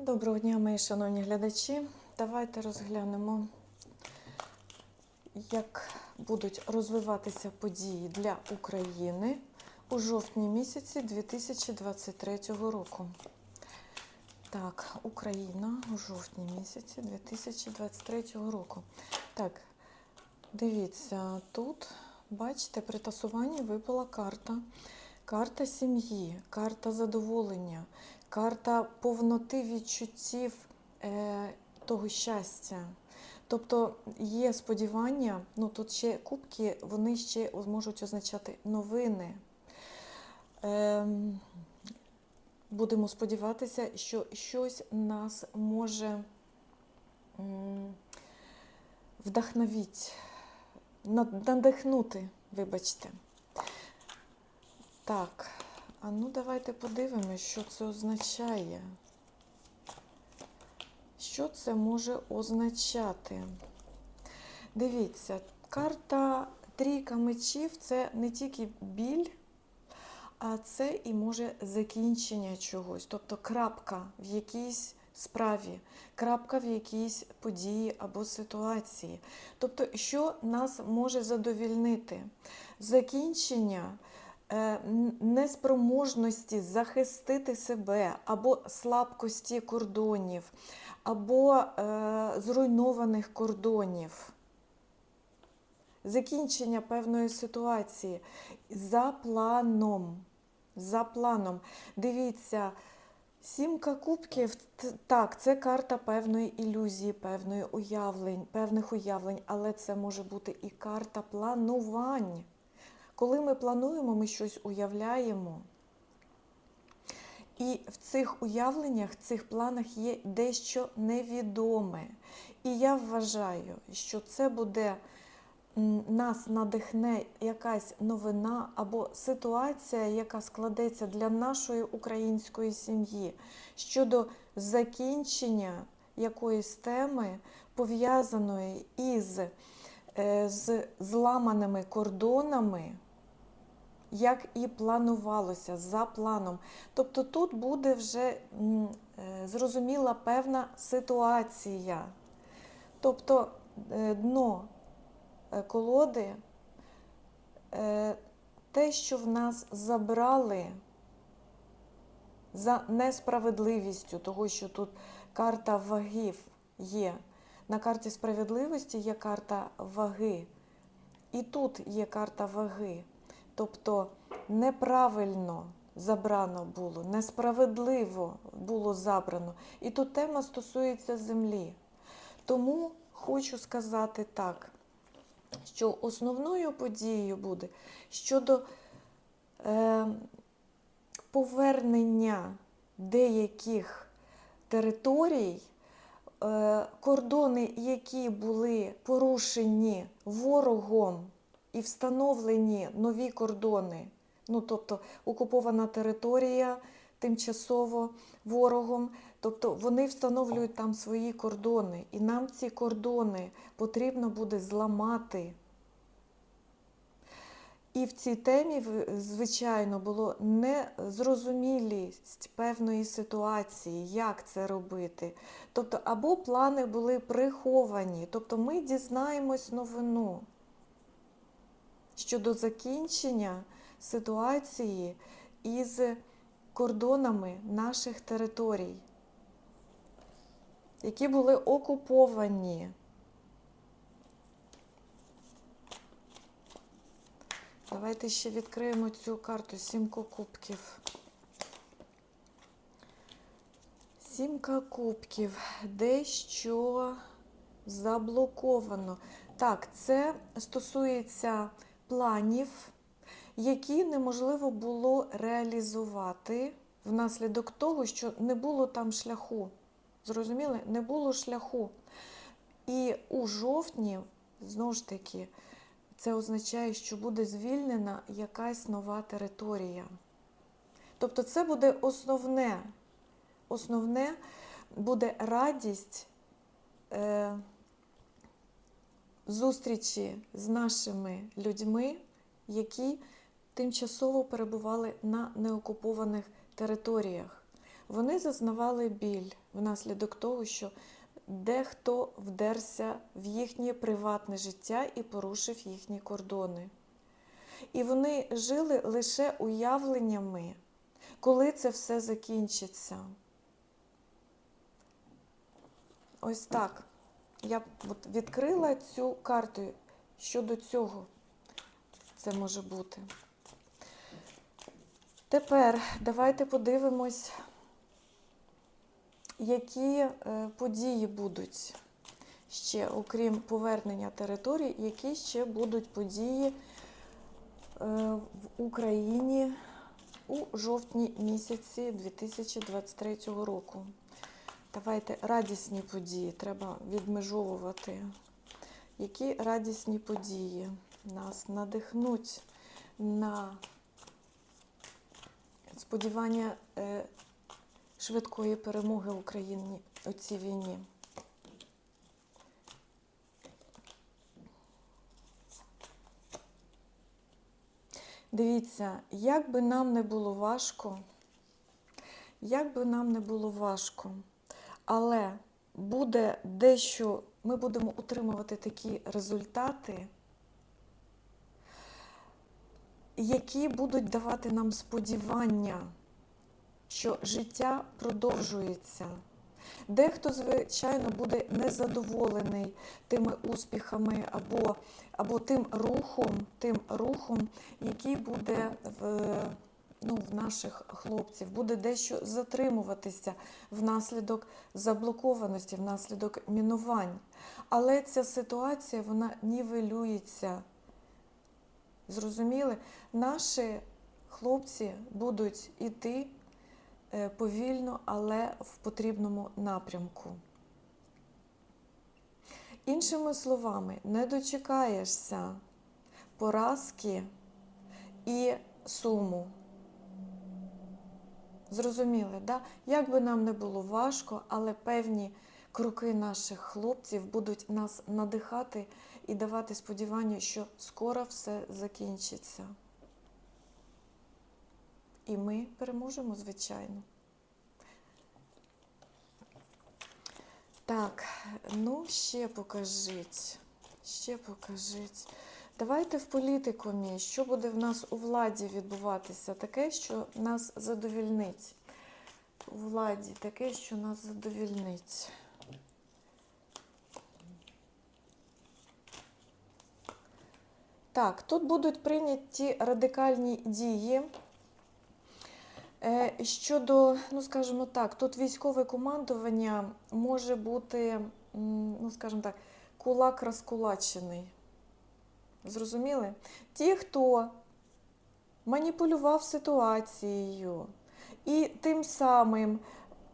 Доброго дня, мої шановні глядачі. Давайте розглянемо, як будуть розвиватися події для України у жовтні місяці 2023 року. Так, Україна у жовтні місяці 2023 року. Так, дивіться, тут, бачите, при тасуванні випала карта. Карта сім'ї, карта задоволення, карта повноти відчуттів е, того щастя. Тобто є сподівання, ну тут ще кубки, вони ще можуть означати новини. Ем, будемо сподіватися, що щось нас може над- надихнути, вибачте. Так, а ну давайте подивимося, що це означає. Що це може означати? Дивіться, карта трійка мечів це не тільки біль, а це і може закінчення чогось, тобто крапка в якійсь справі, крапка в якійсь події або ситуації. Тобто, що нас може задовільнити? Закінчення неспроможності захистити себе або слабкості кордонів, або е, зруйнованих кордонів. Закінчення певної ситуації за планом. За планом. Дивіться, сімка кубків так, це карта певної ілюзії, певної уявлень, певних уявлень, але це може бути і карта планувань. Коли ми плануємо, ми щось уявляємо. І в цих уявленнях, в цих планах є дещо невідоме. І я вважаю, що це буде нас надихне якась новина або ситуація, яка складеться для нашої української сім'ї щодо закінчення якоїсь теми, пов'язаної із е, з зламаними кордонами як і планувалося за планом. Тобто тут буде вже е, зрозуміла певна ситуація. Тобто е, дно е, колоди, те, що в нас забрали за несправедливістю, того, що тут карта вагів є. На карті справедливості є карта ваги. І тут є карта ваги. Тобто неправильно забрано було, несправедливо було забрано. І тут тема стосується землі. Тому хочу сказати так, що основною подією буде щодо е, повернення деяких територій, е, кордони, які були порушені ворогом і встановлені нові кордони, ну тобто окупована територія тимчасово ворогом, тобто вони встановлюють там свої кордони, і нам ці кордони потрібно буде зламати. І в цій темі, звичайно, було незрозумілість певної ситуації, як це робити. Тобто, або плани були приховані, тобто ми дізнаємось новину щодо закінчення ситуації із кордонами наших територій, які були окуповані. Давайте ще відкриємо цю карту сімку кубків. Сімка кубків. Дещо заблоковано. Так, це стосується планів, які неможливо було реалізувати внаслідок того, що не було там шляху. Зрозуміли? Не було шляху. І у жовтні, знову ж таки, це означає, що буде звільнена якась нова територія. Тобто це буде основне. Основне буде радість е, зустрічі з нашими людьми, які тимчасово перебували на неокупованих територіях. Вони зазнавали біль внаслідок того, що дехто вдерся в їхнє приватне життя і порушив їхні кордони. І вони жили лише уявленнями, коли це все закінчиться. Ось так. Я от відкрила цю карту щодо цього. Це може бути. Тепер давайте подивимось, які е, події будуть ще, окрім повернення територій, які ще будуть події е, в Україні у жовтні місяці 2023 року. Давайте радісні події треба відмежовувати. Які радісні події нас надихнуть на сподівання е, швидкої перемоги України у цій війні. Дивіться, як би нам не було важко, як би нам не було важко, але буде дещо, ми будемо отримувати такі результати, які будуть давати нам сподівання, що життя продовжується. Дехто, звичайно, буде незадоволений тими успіхами або, або тим рухом, тим рухом, який буде в, ну, в наших хлопців, буде дещо затримуватися внаслідок заблокованості, внаслідок мінувань. Але ця ситуація вона нівелюється. Зрозуміли? Наші хлопці будуть іти е, повільно, але в потрібному напрямку. Іншими словами, не дочекаєшся поразки і суму. Зрозуміли, да? як би нам не було важко, але певні кроки наших хлопців будуть нас надихати і давати сподівання, що скоро все закінчиться. І ми переможемо, звичайно. Так, ну ще покажіть. Ще покажіть. Давайте в політикумі, що буде в нас у владі відбуватися, таке, що нас задовільнить. У владі таке, що нас задовільнить. Так, тут будуть прийняті радикальні дії. Е, Щодо, ну скажімо так, тут військове командування може бути, ну скажімо так, кулак розкулачений. Зрозуміли? Ті, хто маніпулював ситуацією і тим самим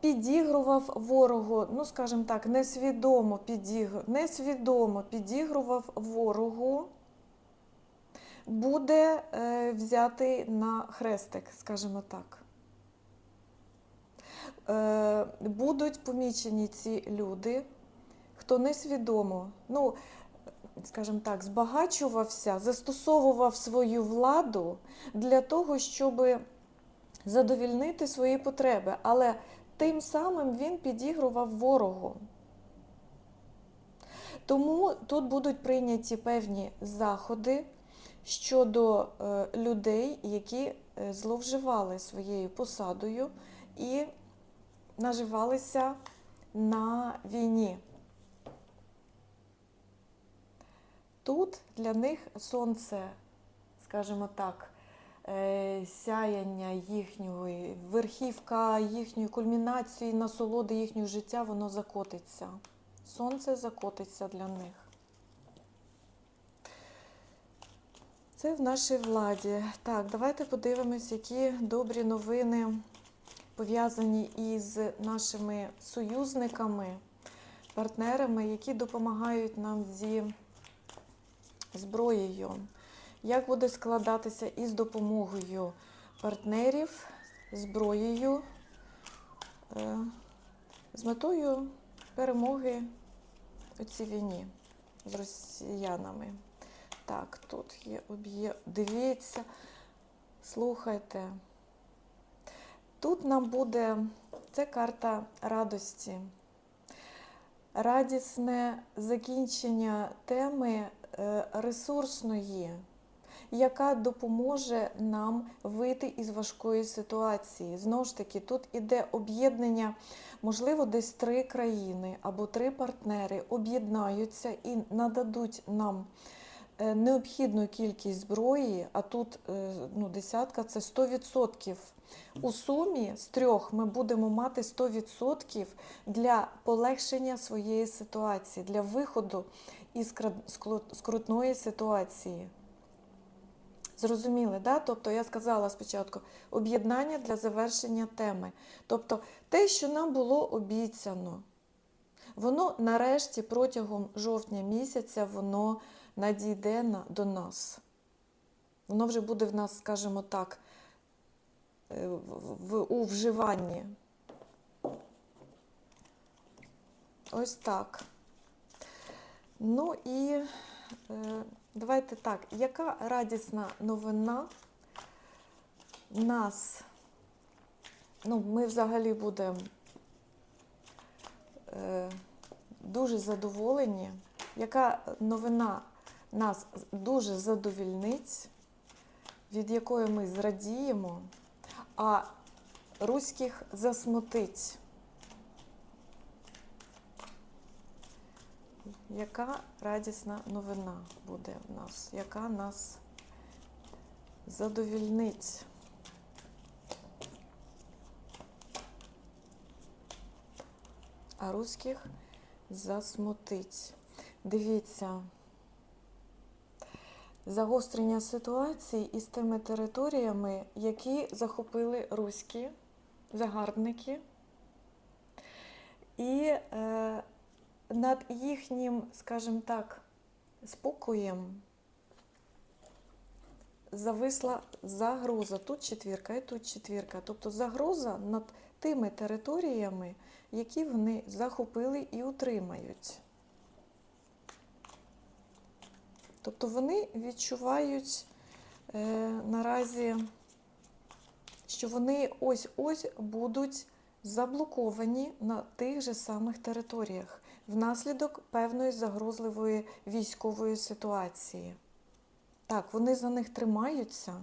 підігрував ворогу, ну скажімо так, несвідомо підігрував, несвідомо підігрував ворогу, буде е, взятий на хрестик, скажімо так. Е, будуть помічені ці люди, хто несвідомо, ну, скажімо так, збагачувався, застосовував свою владу для того, щоб задовільнити свої потреби, але тим самим він підігрував ворогу. Тому тут будуть прийняті певні заходи щодо е, людей, які е, зловживали своєю посадою і наживалися на війні. Тут для них сонце, скажімо так, е, сяяння їхньої, верхівка їхньої кульмінації, насолоди їхнього життя, воно закотиться. Сонце закотиться для них. Це в нашій владі. Так, давайте подивимось, які добрі новини пов'язані із нашими союзниками, партнерами, які допомагають нам зі зброєю. Як буде складатися із допомогою партнерів, зброєю е, з метою перемоги у цій війні з росіянами? Так, тут є об'єкт. Дивіться, слухайте. Тут нам буде це карта радості, радісне закінчення теми ресурсної, яка допоможе нам вийти із важкої ситуації. Знову ж таки, тут іде об'єднання, можливо, десь три країни або три партнери об'єднаються і нададуть нам е, необхідну кількість зброї, а тут е, ну, десятка це 100%. У сумі з трьох ми будемо мати 100% для полегшення своєї ситуації, для виходу із скрутної ситуації. Зрозуміли, да? Тобто я сказала спочатку об'єднання для завершення теми. Тобто те, що нам було обіцяно, воно нарешті протягом жовтня місяця воно надійде на- до нас. Воно вже буде в нас, скажімо так, е, в, у вживанні. Ось так. Ну і е, давайте так, яка радісна новина нас, ну, ми взагалі будемо е, дуже задоволені, яка новина нас дуже задовільнить, від якої ми зрадіємо, а руських засмутить. Яка радісна новина буде в нас, яка нас задовільнить? А руських засмутить. Дивіться, загострення ситуації із тими територіями, які захопили руські загарбники. І е, над їхнім, скажімо так, спокоєм зависла загроза. Тут четвірка і тут четвірка. Тобто загроза над тими територіями, які вони захопили і утримають. Тобто вони відчувають е, наразі, що вони ось-ось будуть заблоковані на тих же самих територіях внаслідок певної загрозливої військової ситуації. Так, вони за них тримаються,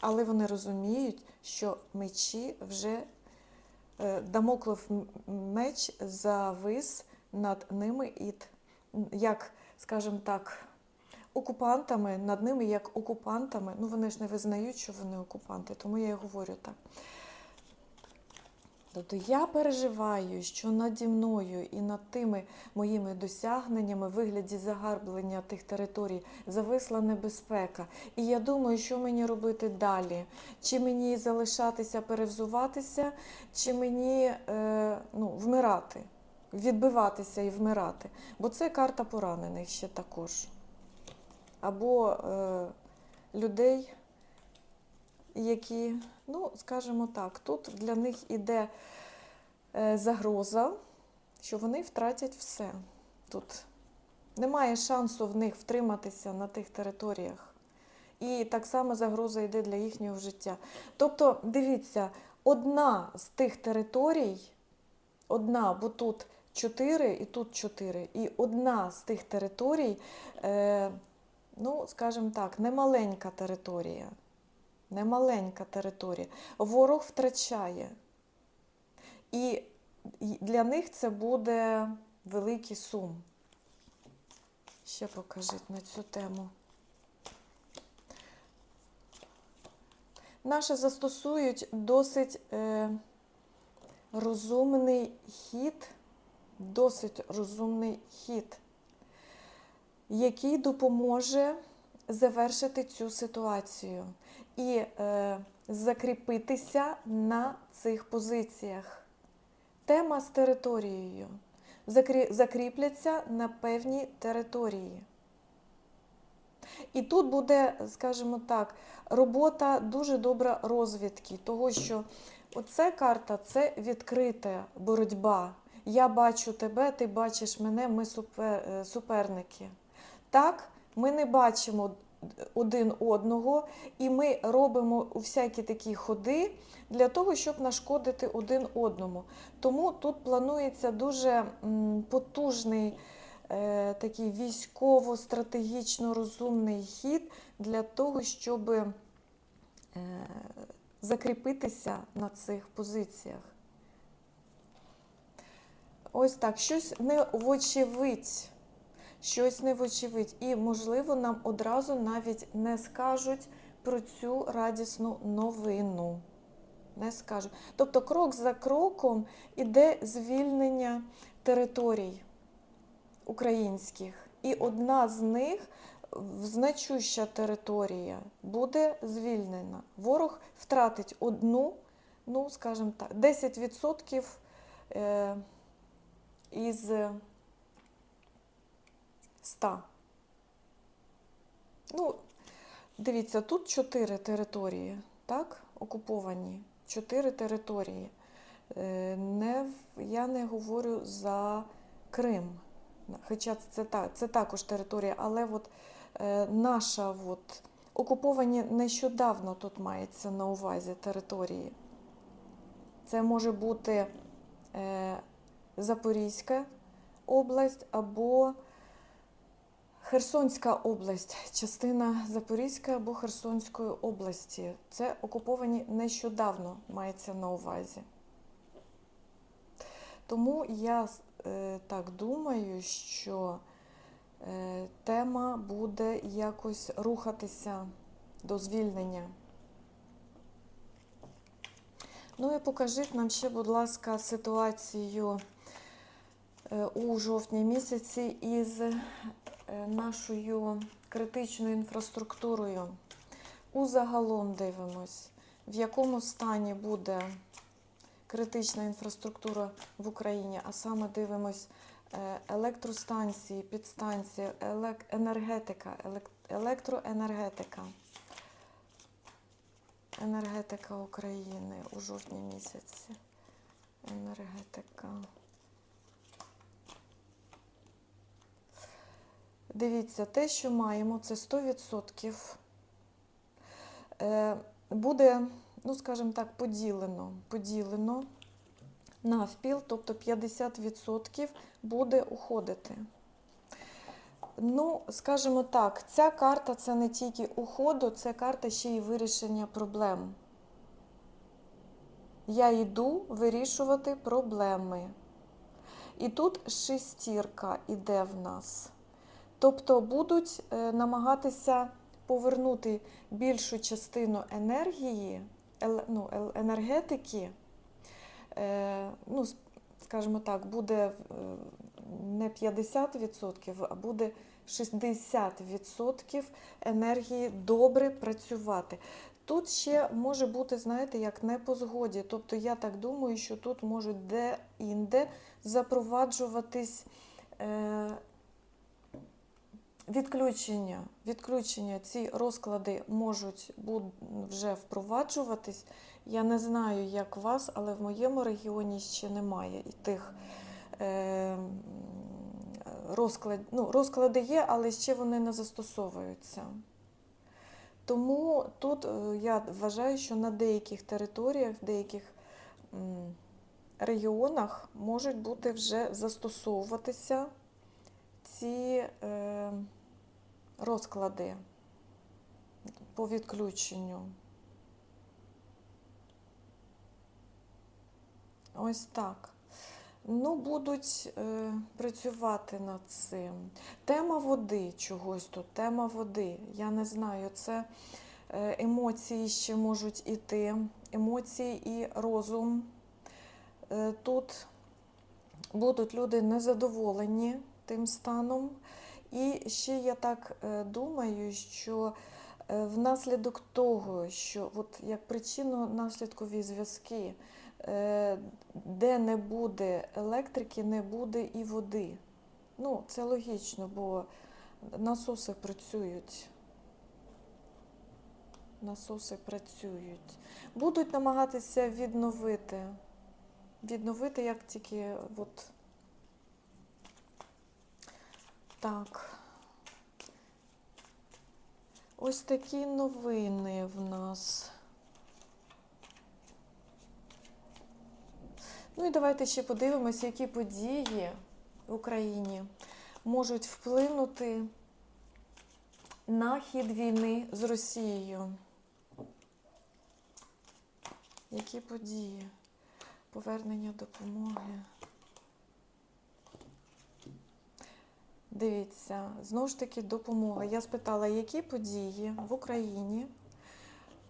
але вони розуміють, що мечі вже е, дамоклов меч завис над ними і, як, скажімо так, окупантами, над ними як окупантами. Ну, вони ж не визнають, що вони окупанти, тому я і говорю так. Тобто я переживаю, що наді мною і над тими моїми досягненнями в вигляді загарблення тих територій зависла небезпека. І я думаю, що мені робити далі. Чи мені залишатися, перевзуватися, чи мені е, ну, вмирати, відбиватися і вмирати. Бо це карта поранених ще також. Або е, людей, які, ну, скажімо так, тут для них іде е, загроза, що вони втратять все. Тут немає шансу в них втриматися на тих територіях. І так само загроза йде для їхнього життя. Тобто, дивіться, одна з тих територій, одна, бо тут чотири і тут чотири, і одна з тих територій, е, ну, скажімо так, немаленька територія. Немаленька територія. Ворог втрачає. І для них це буде великий сум. Ще покажіть на цю тему. Наші застосують досить е, розумний хід, досить розумний хід, який допоможе завершити цю ситуацію і е, закріпитися на цих позиціях. Тема з територією. Закрі- Закріпляться на певній території. І тут буде, скажімо так, робота дуже добра розвідки, того, що оце карта це відкрита боротьба. Я бачу тебе, ти бачиш мене, ми е, суперники. Так, ми не бачимо один одного, і ми робимо всякі такі ходи для того, щоб нашкодити один одному. Тому тут планується дуже потужний е, такий військово-стратегічно розумний хід для того, щоб е, закріпитися на цих позиціях. Ось так, щось не вочевидь. Щось не вочевидь. І, можливо, нам одразу навіть не скажуть про цю радісну новину. Не скажуть. Тобто, крок за кроком іде звільнення територій українських. І одна з них, значуща територія, буде звільнена. Ворог втратить одну, ну, скажімо так, 10% е, із 100. Ну, дивіться, тут чотири території, так, окуповані. Чотири території. Е, Не, я не говорю за Крим. Хоча це, це також територія, але от, е, наша от, окуповані нещодавно тут мається на увазі території. Це може бути е, Запорізька область або Херсонська область, частина Запорізької або Херсонської області. Це окуповані нещодавно мається на увазі. Тому я е, так думаю, що е, тема буде якось рухатися до звільнення. Ну і покажіть нам ще, будь ласка, ситуацію е, у жовтні місяці із нашою критичною інфраструктурою. Узагалом дивимось, в якому стані буде критична інфраструктура в Україні, а саме дивимось е, електростанції, підстанції, енергетика, елек- електроенергетика. Енергетика України у жовтні місяці. Енергетика. Дивіться, те, що маємо, це 100%. Е, Буде, ну скажімо так, поділено. Поділено навпіл, тобто 50% буде уходити. Ну, скажімо так, ця карта це не тільки уходу, це карта ще й вирішення проблем. Я йду вирішувати проблеми. І тут шестірка іде в нас. Тобто будуть е, намагатися повернути більшу частину енергії, ну, енергетики. Е, ну, скажімо так, буде е, не 50%, а буде 60% енергії добре працювати. Тут ще може бути, знаєте, як не по згоді. Тобто я так думаю, що тут можуть де-інде запроваджуватись відключення. Відключення. Ці розклади можуть вже впроваджуватись. Я не знаю, як вас, але в моєму регіоні ще немає і тих е, розклад, ну, розклади є, але ще вони не застосовуються. Тому тут е, я вважаю, що на деяких територіях, в деяких регіонах можуть бути вже застосовуватися ці е, розклади по відключенню. Ось так. Ну, будуть е, працювати над цим. Тема води чогось тут, тема води. Я не знаю, це е, емоції ще можуть іти, емоції і розум. Е, тут будуть люди незадоволені тим станом. І ще я так е, думаю, що е, внаслідок того, що от як причинно-наслідкові зв'язки, е, де не буде електрики, не буде і води. Ну, це логічно, бо насоси працюють. Насоси працюють. Будуть намагатися відновити. Відновити, як тільки от так. Ось такі новини в нас. Ну і давайте ще подивимося, які події в Україні можуть вплинути на хід війни з Росією. Які події? Повернення допомоги. Дивіться, знову ж таки, допомога. Я спитала, які події в Україні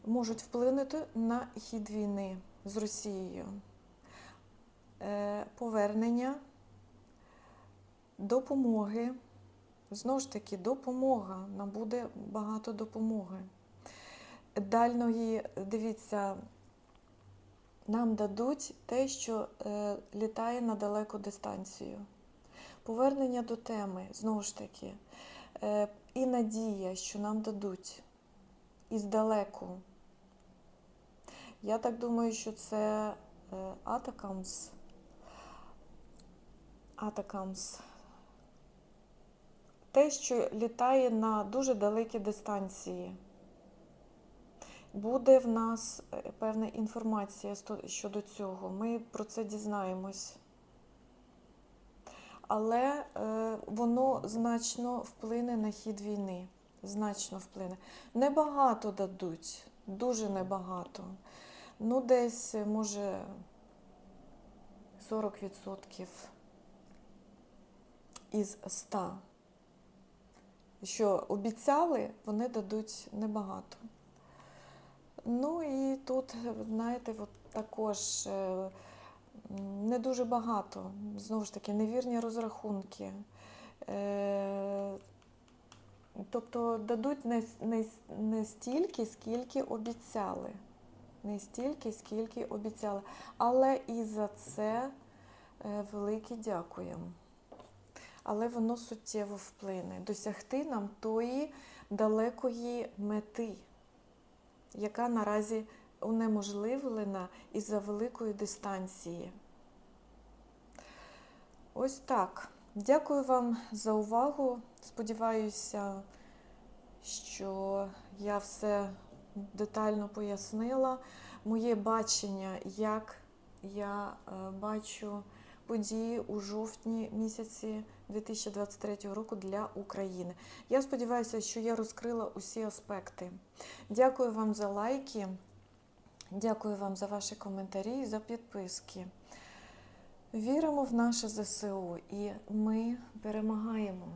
можуть вплинути на хід війни з Росією. Е, Повернення, допомоги. Знову ж таки, допомога. Нам буде багато допомоги. Дальної, дивіться, нам дадуть те, що е, літає на далеку дистанцію. Повернення до теми, знову ж таки, е, і надія, що нам дадуть іздалеку. Я так думаю, що це е, Атакамс. Атакамс. Те, що літає на дуже далекі дистанції. Буде в нас е, певна інформація щодо цього. Ми про це дізнаємось. Але е, воно значно вплине на хід війни. Значно вплине. Небагато дадуть, дуже небагато. Ну, десь, е, може, 40% із 100. Що обіцяли, вони дадуть небагато. Ну і тут, знаєте, от також е, не дуже багато. Знову ж таки, невірні розрахунки. Е, Тобто дадуть не, не, не стільки, скільки обіцяли. Не стільки, скільки обіцяли. Але і за це е, велике дякуємо. Але воно суттєво вплине. Досягти нам тої далекої мети яка наразі унеможливлена із-за великої дистанції. Ось так. Дякую вам за увагу. Сподіваюся, що я все детально пояснила. Моє бачення, як я е, бачу події у жовтні місяці 2023 року для України. Я сподіваюся, що я розкрила усі аспекти. Дякую вам за лайки, дякую вам за ваші коментарі і за підписки. Віримо в наше ЗСУ і ми перемагаємо.